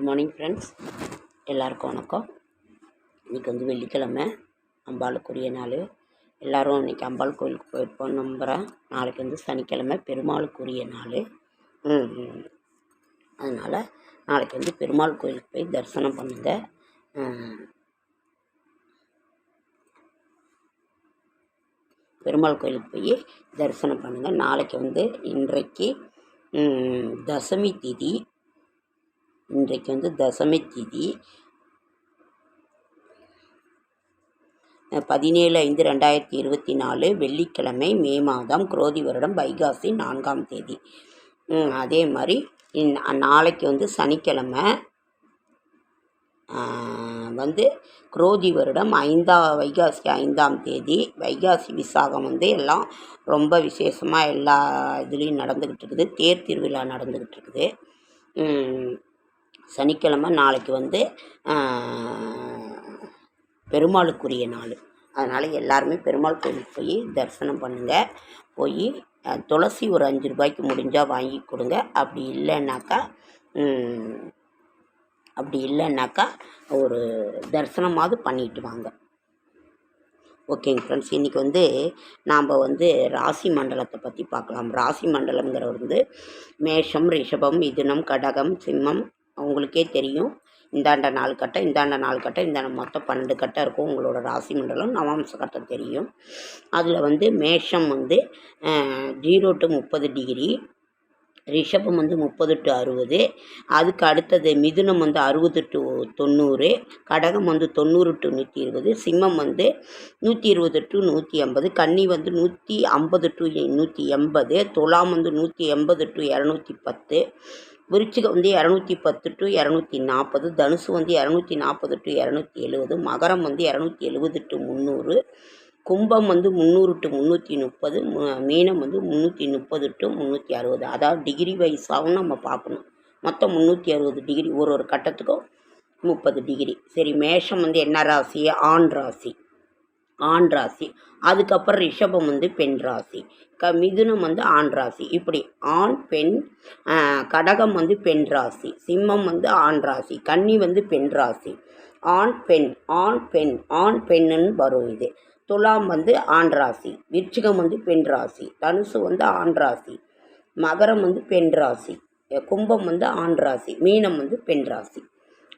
Good morning friends எல்லாருக்கும் வணக்கம். இன்றைக்கி வந்து வெள்ளிக்கிழமை. அம்பாளுக்குரிய நாள். எல்லோரும் இன்றைக்கி அம்பாள் கோயிலுக்கு போயிருப்போம் நம்புகிறேன் நாளைக்கு வந்து சனிக்கிழமை பெருமாளுக்குரிய நாள். அதனால் நாளைக்கு வந்து பெருமாள் கோயிலுக்கு போய் தரிசனம் பண்ணுங்கள் பெருமாள் கோயிலுக்கு போய் தரிசனம் பண்ணுங்கள் நாளைக்கு வந்து இன்றைக்கு தசமி திதி. இன்றைக்கு வந்து தசமி திதி. பதினேழு ஐந்து ரெண்டாயிரத்தி இருபத்தி நாலு வெள்ளிக்கிழமை மே மாதம் குரோதி வருடம் வைகாசி நான்காம் தேதி. அதே மாதிரி நாளைக்கு வந்து சனிக்கிழமை வந்து குரோதி வருடம் ஐந்தா வைகாசி ஐந்தாம் தேதி. வைகாசி விசாகம் வந்து எல்லாம் ரொம்ப விசேஷமாக எல்லா இதுலேயும் நடந்துக்கிட்டு இருக்குது. தேர் திருவிழா நடந்துக்கிட்டு இருக்குது. சனிக்கிழமை நாளைக்கு வந்து பெருமாளுக்குரிய நாள். அதனால் எல்லாருமே பெருமாள் கோயிலுக்கு போய் தரிசனம் பண்ணுங்கள் போய் துளசி ஒரு அஞ்சு ரூபாய்க்கு முடிஞ்சால் வாங்கி கொடுங்க. அப்படி இல்லைன்னாக்கா அப்படி இல்லைன்னாக்கா ஒரு தரிசனமாவது பண்ணிட்டு வாங்க. ஓகேங்க ஃப்ரெண்ட்ஸ் இன்றைக்கி வந்து நாம் வந்து ராசி மண்டலத்தை பற்றி பார்க்கலாம். ராசி மண்டலங்கிறது வந்து மேஷம் ரிஷபம் மிதுனம் கடகம் சிம்மம் உங்களுக்கே தெரியும். இந்தாண்ட நாலு கட்டம் இந்தாண்ட நாலு கட்டம் இந்தாண்ட மொத்தம் பன்னெண்டு கட்டம் இருக்கும். உங்களோட ராசி மண்டலம் நவாம்ச கட்டம் தெரியும். அதில் வந்து மேஷம் வந்து ஜீரோ டு முப்பது டிகிரி ரிஷபம் வந்து முப்பது டு அறுபது அதுக்கு அடுத்தது மிதுனம் வந்து அறுபது டு தொண்ணூறு கடகம் வந்து தொண்ணூறு டு நூற்றி இருபது சிம்மம் வந்து நூற்றி இருபது டு நூற்றி ஐம்பது கன்னி வந்து நூற்றி ஐம்பது டு நூற்றி எண்பது துலாம் வந்து நூற்றி எண்பது டு இரநூத்தி பத்து விருச்சிகம் வந்து இரநூத்தி பத்து டு இரநூத்தி நாற்பது தனுசு வந்து இரநூத்தி நாற்பது டு இரநூத்தி எழுபது மகரம் வந்து இரநூத்தி எழுபது டு முந்நூறு கும்பம் வந்து முந்நூறு டு முந்நூற்றி முப்பது மீனம் வந்து முந்நூற்றி முப்பது டு முந்நூற்றி அறுபது. அதாவது டிகிரி வைஸாகவும் நம்ம பார்க்கணும். மொத்தம் முந்நூற்றி அறுபது டிகிரி ஒரு ஒரு கட்டத்துக்கும் முப்பது டிகிரி சரி மேஷம் வந்து என்ன ராசி? ஆண் ராசி. ஆண் ராசி. அதுக்கப்புறம் ரிஷபம் வந்து பெண் ராசி. க மிதுனம் வந்து ஆண் ராசி. இப்படி ஆண் பெண் கடகம் வந்து பெண் ராசி. சிம்மம் வந்து ஆண் ராசி. கன்னி வந்து பெண் ராசி. ஆண் பெண் ஆண் பெண் ஆண் பெண்ணுன்னு வரும் இது. துலாம் வந்து ஆண் ராசி. விருச்சிகம் வந்து பெண் ராசி. தனுசு வந்து ஆண் ராசி. மகரம் வந்து பெண் ராசி. கும்பம் வந்து ஆண் ராசி. மீனம் வந்து பெண் ராசி.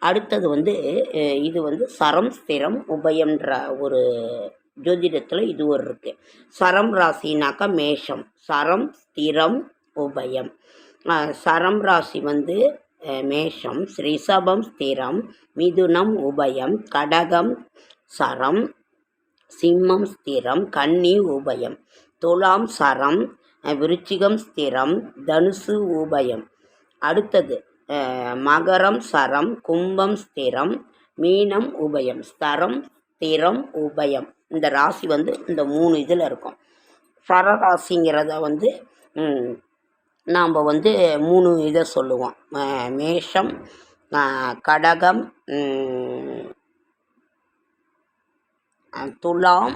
அடுத்தது வந்து இது வந்து சரம் ஸ்திரம் உபயம்ன்ற ஒரு ஜோதிடத்தில் இது ஒரு இருக்குது சரம் ராசினாக்கா மேஷம். சரம் ஸ்திரம் உபயம். சரம் ராசி வந்து மேஷம். ரிஷபம் ஸ்திரம். மிதுனம் உபயம். கடகம் சரம். சிம்மம் ஸ்திரம். கன்னி உபயம். துலாம் சரம். விருச்சிகம் ஸ்திரம். தனுசு உபயம். அடுத்தது மகரம் சரம் கும்பம் ஸ்திரம் மீனம் உபயம். ஸ்தரம் ஸ்திரம் உபயம். இந்த ராசி வந்து இந்த மூணு இதில் இருக்கும். சரராசிங்கிறத வந்து நாம் வந்து மூணு இதை சொல்லுவோம். மேஷம் கடகம் துலாம்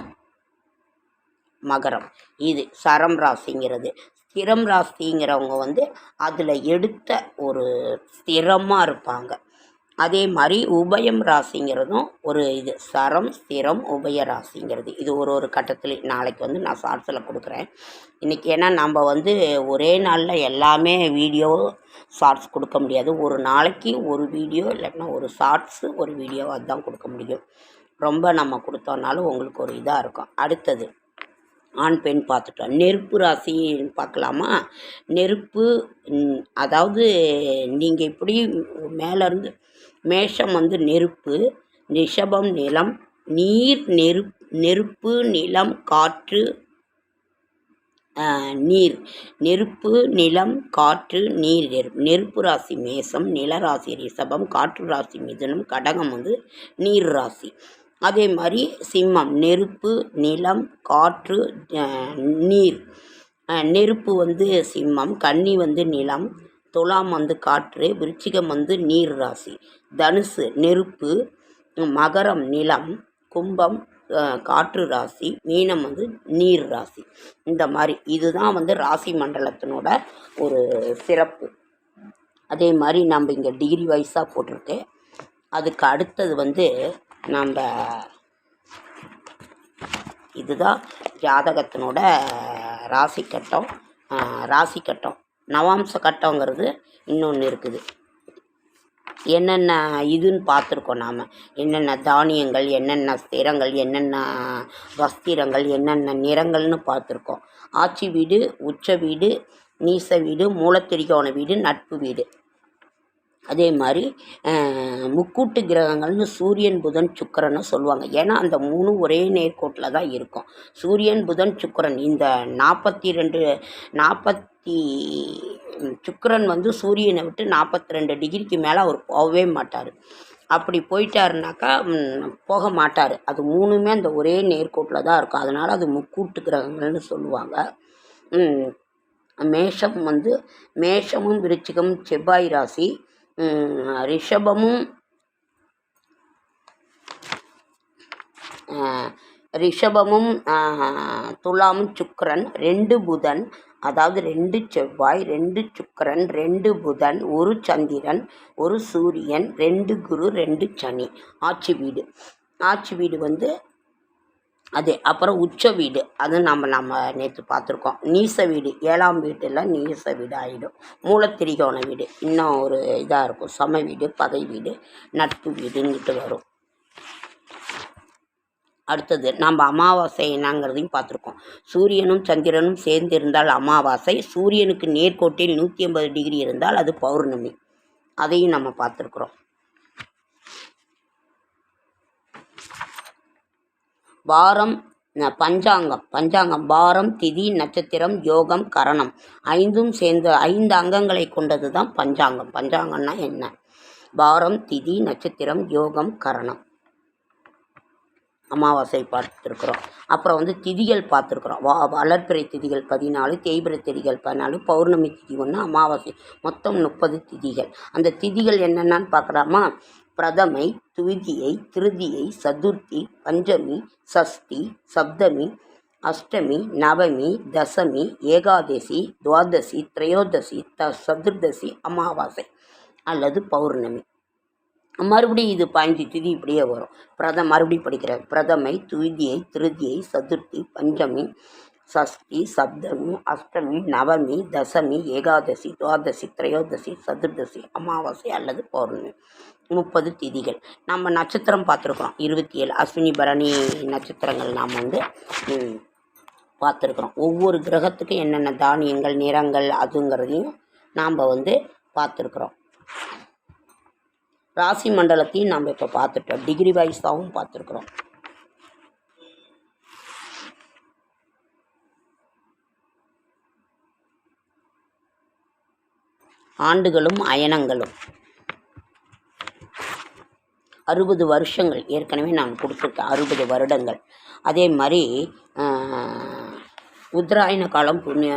மகரம். இது சரம் ராசிங்கிறது. ஸ்திரம் ராசிங்கிறவங்க வந்து அதில் எடுத்த ஒரு ஸ்திரமாக இருப்பாங்க. அதே மாதிரி உபயம் ராசிங்கிறதும் ஒரு இது. சரம் ஸ்திரம் உபய ராசிங்கிறது. இது ஒரு ஒரு கட்டத்தில் நாளைக்கு வந்து நான் ஷார்ட்ஸில் கொடுக்குறேன். இன்றைக்கி ஏன்னா நம்ம வந்து ஒரே நாளில் எல்லாமே வீடியோ ஷார்ட்ஸ் கொடுக்க முடியாது. ஒரு நாளைக்கு ஒரு வீடியோ இல்லைன்னா ஒரு ஷார்ட்ஸு ஒரு வீடியோ அதுதான் கொடுக்க முடியும். ரொம்ப நம்ம கொடுத்தோம்னாலும் உங்களுக்கு ஒரு இதாக இருக்கும். அடுத்தது ஆண் பெண் பார்த்துட்டோம். நெருப்பு ராசி பார்க்கலாமா? நெருப்பு அதாவது நீங்கள் இப்படி மேலேருந்து மேஷம் வந்து நெருப்பு ரிஷபம் நிலம் நீர் நெருப் நெருப்பு நிலம் காற்று நீர் நெருப்பு நிலம் காற்று நீர் நெருப்பு. நெருப்பு ராசி மேசம் நில ராசி ரிஷபம் காற்று ராசி மிதுனம் கடகம் வந்து நீர் ராசி. அதே மாதிரி சிம்மம் நெருப்பு நிலம் காற்று நீர். நெருப்பு வந்து சிம்மம் கன்னி வந்து நிலம் துலாம் வந்து காற்று விருச்சிகம் வந்து நீர் ராசி. தனுசு நெருப்பு மகரம் நிலம் கும்பம் காற்று ராசி மீனம் வந்து நீர் ராசி. இந்த மாதிரி இதுதான் வந்து ராசி மண்டலத்தினோட ஒரு சிறப்பு. அதே மாதிரி நம்ம இங்கே டிகிரி வைஸாக போட்டிருக்கு அதுக்கு அடுத்தது வந்து நம்ம இதுதான் ஜாதகத்தினோட ராசி கட்டம். ராசி கட்டம். நவாம்ச கட்டங்கிறது இன்னொன்று இருக்குது. என்னென்ன இதுன்னு பார்த்துருக்கோம் நாம். என்னென்ன தானியங்கள் என்னென்ன ஸ்திரங்கள் என்னென்ன வஸ்திரங்கள் என்னென்ன நிறங்கள்னு பார்த்துருக்கோம். ஆட்சி வீடு உச்ச வீடு நீச வீடு மூலத்திரிகோண வீடு நட்பு வீடு. அதே மாதிரி முக்கூட்டு கிரகங்கள்னு சூரியன் புதன் சுக்கிரன்னு சொல்லுவாங்க. ஏன்னா அந்த மூணு ஒரே நேர்கோட்டில் தான் இருக்கும். சூரியன் புதன் சுக்கிரன். இந்த நாற்பத்தி ரெண்டு நாற்பத்தி சுக்கரன் வந்து சூரியனை விட்டு நாற்பத்தி ரெண்டு டிகிரிக்கு மேலே அவர் போகவே மாட்டார். அப்படி போயிட்டாருனாக்கா போக மாட்டார். அது மூணுமே அந்த ஒரே நேர்கோட்டில் தான் இருக்கும். அதனால் அது முக்கூட்டு கிரகங்கள்னு சொல்லுவாங்க. மேஷம் வந்து மேஷமும் விருச்சிகமும் செவ்வாய் ராசி. ரிஷபமும் ரிஷபமும் துலாமும் சுக்கரன் ரெண்டு புதன் அதாவது ரெண்டு செவ்வாய் ரெண்டு சுக்கரன் ரெண்டு புதன் ஒரு சந்திரன் ஒரு சூரியன் ரெண்டு குரு ரெண்டு சனி. ஆட்சி வீடு. ஆட்சி வீடு வந்து அது அப்புறம் உச்ச வீடு. அது நம்ம நம்ம நேற்று பார்த்துருக்கோம். நீச வீடு. ஏழாம் வீட்டில் நீச வீடு ஆகிடும் மூலத்திரிகோண வீடு. இன்னும் ஒரு இதாக இருக்கும். சம வீடு பகை வீடு நட்பு வீடுன்னுட்டு வரும். அடுத்தது நம்ம அமாவாசை என்னங்கிறதையும் பார்த்துருக்கோம். சூரியனும் சந்திரனும் சேர்ந்து இருந்தால் அமாவாசை. சூரியனுக்கு நேர்கோட்டில் நூற்றி ஐம்பது டிகிரி இருந்தால் அது பௌர்ணமி. அதையும் நம்ம பார்த்துருக்குறோம். வாரம் பஞ்சாங்கம். பஞ்சாங்கம் வாரம் திதி நட்சத்திரம் யோகம் கரணம். ஐந்தும் சேர்ந்த ஐந்து அங்கங்களை கொண்டது தான் பஞ்சாங்கம். பஞ்சாங்கம்னா என்ன? வாரம் திதி நட்சத்திரம் யோகம் கரணம். அமாவாசை பார்த்துருக்குறோம். அப்புறம் வந்து திதிகள் பார்த்துருக்குறோம். வா வளர்ப்பிறை திதிகள் பதினாலு தேய்பிறை திதிகள் பதினாலு பௌர்ணமி திதி ஒன்று அமாவாசை மொத்தம் முப்பது திதிகள். அந்த திதிகள் என்னென்னு பார்க்குறாமா பிரதமை துவிதியை திருதியை சதுர்த்தி பஞ்சமி சஷ்டி சப்தமி அஷ்டமி நவமி தசமி ஏகாதசி துவாதசி திரையோதசி த சதுர்தசி அமாவாசை அல்லது பௌர்ணமி. மறுபடியும் இது பாஞ்சு திதி இப்படியே வரும். பிரத மறுபடியும் படிக்கிறார். பிரதமை துவிதியை திருதியை சதுர்த்தி பஞ்சமி சஷ்டி சப்தமி அஷ்டமி நவமி தசமி ஏகாதசி துவாதசி திரையோதசி சதுர்தசி அமாவாசை அல்லது பௌர்ணமி. முப்பது திதிகள். நம்ம நட்சத்திரம் பார்த்துருக்குறோம். இருபத்தி ஏழு அஸ்வினி பரணி நட்சத்திரங்கள் நாம் வந்து பார்த்துருக்குறோம். ஒவ்வொரு கிரகத்துக்கும் என்னென்ன தானியங்கள் நிறங்கள் அதுங்கிறதையும் நாம் வந்து பார்த்துருக்குறோம். ராசி மண்டலத்தையும் நம்ம இப்போ பார்த்துட்டோம். டிகிரி வைஸாகவும் பார்த்துருக்குறோம். ஆண்டுகளும் அயனங்களும். அறுபது வருஷங்கள் ஏற்கனவே நான் கொடுத்துருக்கேன் அறுபது வருடங்கள். அதே மாதிரி உத்தராயண காலம் புண்ணிய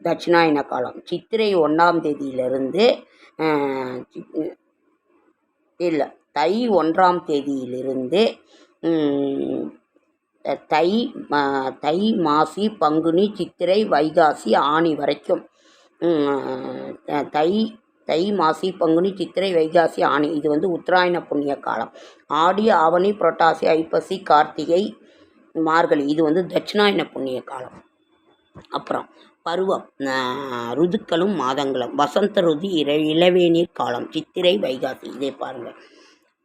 தட்சிணாயன காலம். சித்திரை ஒன்றாம் தேதியிலிருந்து இல்லை தை ஒன்றாம் தேதியிலிருந்து தை தை மாசி பங்குனி சித்திரை வைகாசி ஆனி வரைக்கும். தை தை மாசி பங்குனி சித்திரை வைகாசி ஆணி. இது வந்து உத்தராயண புண்ணிய காலம். ஆடி ஆவணி புரட்டாசி ஐப்பசி கார்த்திகை மார்கழி. இது வந்து தட்சிணாயன புண்ணிய காலம். அப்புறம் பருவம். ருதுக்களும் மாதங்களும். வசந்த ருதி இர இளவேநீர் காலம். சித்திரை வைகாசி. இதே பாருங்கள்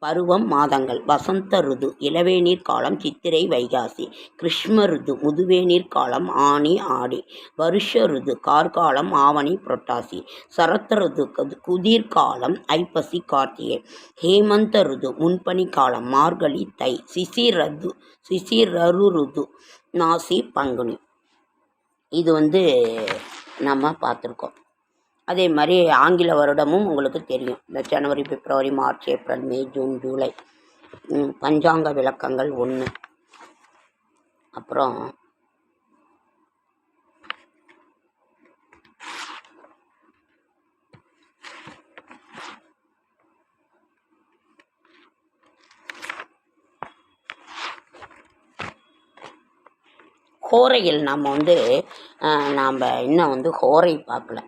பருவம் மாதங்கள். வசந்த ருது இளவேநீர் காலம் சித்திரை வைகாசி. கிருஷ்ம ருது முதுவேநீர் காலம் ஆனி ஆடி. வருஷ ருது கார்காலம் ஆவணி புரட்டாசி. சரத்த ருது கது- குதிர் காலம் ஐப்பசி கார்த்திகை. ஹேமந்த ருது முன்பனி காலம் மார்கழி தை. சிசிரது சிசிரரு ருது நாசி பங்குனி. இது வந்து நம்ம பார்த்துருக்கோம். அதே மாதிரி ஆங்கில வருடமும் உங்களுக்கு தெரியும். இந்த ஜனவரி பிப்ரவரி மார்ச் ஏப்ரல் மே ஜூன் ஜூலை. பஞ்சாங்க விளக்கங்கள் ஒன்று அப்புறம் ஹோரையில் நம்ம வந்து நாம் இன்னும் வந்து ஹோரை பார்க்கல.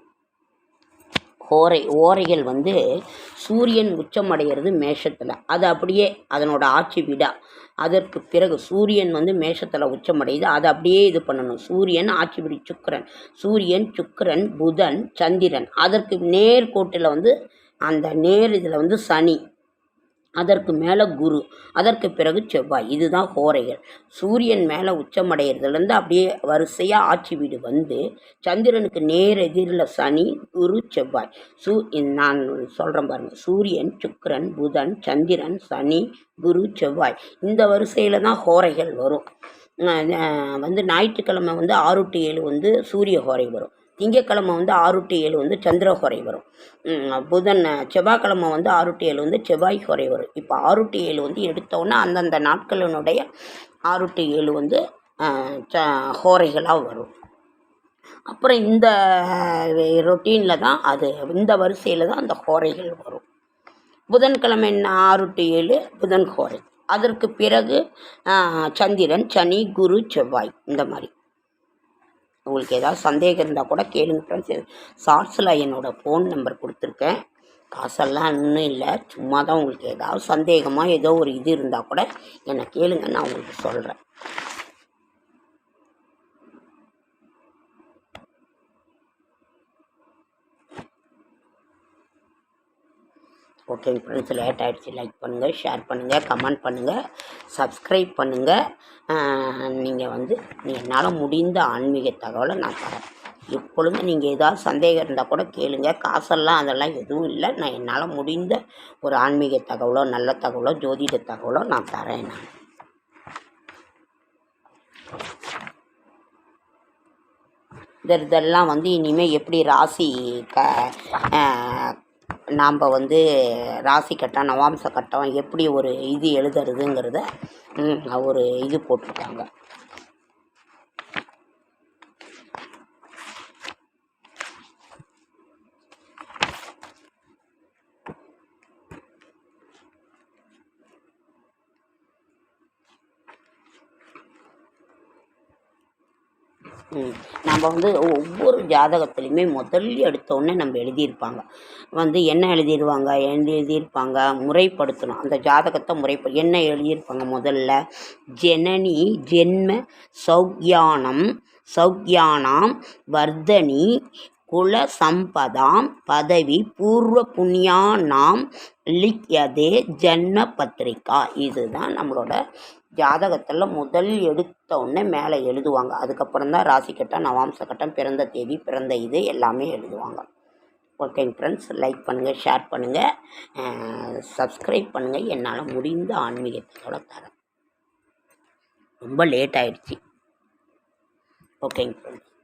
ஓரை ஓரைகள் வந்து சூரியன் உச்சமடைகிறது மேஷத்தில். அது அப்படியே அதனோட ஆட்சி விடா. அதற்கு பிறகு சூரியன் வந்து மேஷத்தில் உச்சமடையுது. அதை அப்படியே இது பண்ணணும். சூரியன் ஆட்சி விடி சுக்கரன். சூரியன் சுக்கரன் புதன் சந்திரன். அதற்கு நேர்கோட்டில் வந்து அந்த நேர் இதில் வந்து சனி. அதற்கு மேலே குரு அதற்கு பிறகு செவ்வாய். இதுதான் ஹோரைகள் சூரியன் மேலே உச்சமடைகிறதுலேருந்து அப்படியே வரிசையாக ஆட்சி வீடு வந்து சந்திரனுக்கு நேர் எதிரில் சனி குரு செவ்வாய். சூ நான் சொல்கிறேன் பாருங்கள் சூரியன் சுக்கரன் புதன் சந்திரன் சனி குரு செவ்வாய். இந்த வரிசையில் தான் ஹோரைகள் வரும். வந்து ஞாயிற்றுக்கிழமை வந்து ஆறு டு ஏழு வந்து சூரிய ஹோரை வரும். திங்கக்கிழமை வந்து ஆறு டு ஏழு வந்து சந்திர குறை வரும். புதன் செவ்வாய்க்கிழமை வந்து ஆறு டு ஏழு வந்து செவ்வாய் குறை வரும். இப்போ ஆறு டு ஏழு வந்து எடுத்தோன்னே அந்தந்த நாட்களினுடைய ஆறு டு ஏழு வந்து ச ஹோரைகளாக வரும். அப்புறம் இந்த ரொட்டீனில் தான் அது இந்த வரிசையில் தான் அந்த ஹோரைகள் வரும். புதன்கிழமை என்ன? ஆறு டு ஏழு புதன் ஹோரை. அதற்கு பிறகு சந்திரன் சனி குரு செவ்வாய் இந்த மாதிரி. உங்களுக்கு ஏதாவது சந்தேகம் இருந்தால் கூட கேளுங்க ஃப்ரெண்ட்ஸ் ஷார்ட்ஸில் என்னோடய ஃபோன் நம்பர் கொடுத்துருக்கேன். காசெல்லாம் இன்னும் இல்லை. சும்மா தான் உங்களுக்கு ஏதாவது சந்தேகமாக ஏதோ ஒரு இது இருந்தால் கூட என்னை கேளுங்க நான் உங்களுக்கு சொல்கிறேன் ஓகேங்க ஃப்ரெண்ட்ஸ் லேட் ஆகிடுச்சு லைக் பண்ணுங்கள் ஷேர் பண்ணுங்கள் கமெண்ட் பண்ணுங்கள் சப்ஸ்கிரைப் பண்ணுங்கள் நீங்கள் வந்து என்னால் முடிந்த ஆன்மீக தகவலை நான் தரேன். எப்பொழுதும் நீங்கள் ஏதாவது சந்தேகம் இருந்தால் கூட கேளுங்க. காசெல்லாம் அதெல்லாம் எதுவும் இல்லை. நான் என்னால் முடிந்த ஒரு ஆன்மீக தகவலோ நல்ல தகவலோ ஜோதிட தகவலோ நான் தரேன் நான். இந்த இதெல்லாம் வந்து இனிமேல் எப்படி ராசி க நாம் வந்து ராசி கட்டம் நவாம்ச கட்டம் எப்படி ஒரு இது எழுதுறதுங்கிறத ஒரு இது போட்டிருக்காங்க. ம். நம்ம வந்து ஒவ்வொரு ஜாதகத்துலேயுமே முதல்ல எடுத்தோடனே நம்ம எழுதியிருப்பாங்க. வந்து என்ன எழுதிடுவாங்க என்ன எழுதியிருப்பாங்க முறைப்படுத்தணும். அந்த ஜாதகத்தை முறைப்ப என்ன எழுதியிருப்பாங்க முதல்ல? ஜனனி ஜென்ம சௌக்யானம் சௌக்யானாம் வர்தனி குல சம்பதாம் பதவி பூர்வ புண்ணியானாம் லிக்யதே ஜன்ம பத்திரிகா. இதுதான் நம்மளோட ஜாதகத்தில் முதல் எடுத்த உடனே மேலே எழுதுவாங்க. அதுக்கப்புறம் தான் ராசி கட்டம் நவாம்ச கட்டம் பிறந்த தேதி பிறந்த இது எல்லாமே எழுதுவாங்க. ஓகேங்க ஃப்ரெண்ட்ஸ் லைக் பண்ணுங்கள் ஷேர் பண்ணுங்கள் சப்ஸ்கிரைப் பண்ணுங்கள் என்னால் முடிந்த ஆன்மீகத்தோட தரேன். ரொம்ப லேட் ஆயிடுச்சு. ஓகேங்க ஃப்ரெண்ட்ஸ்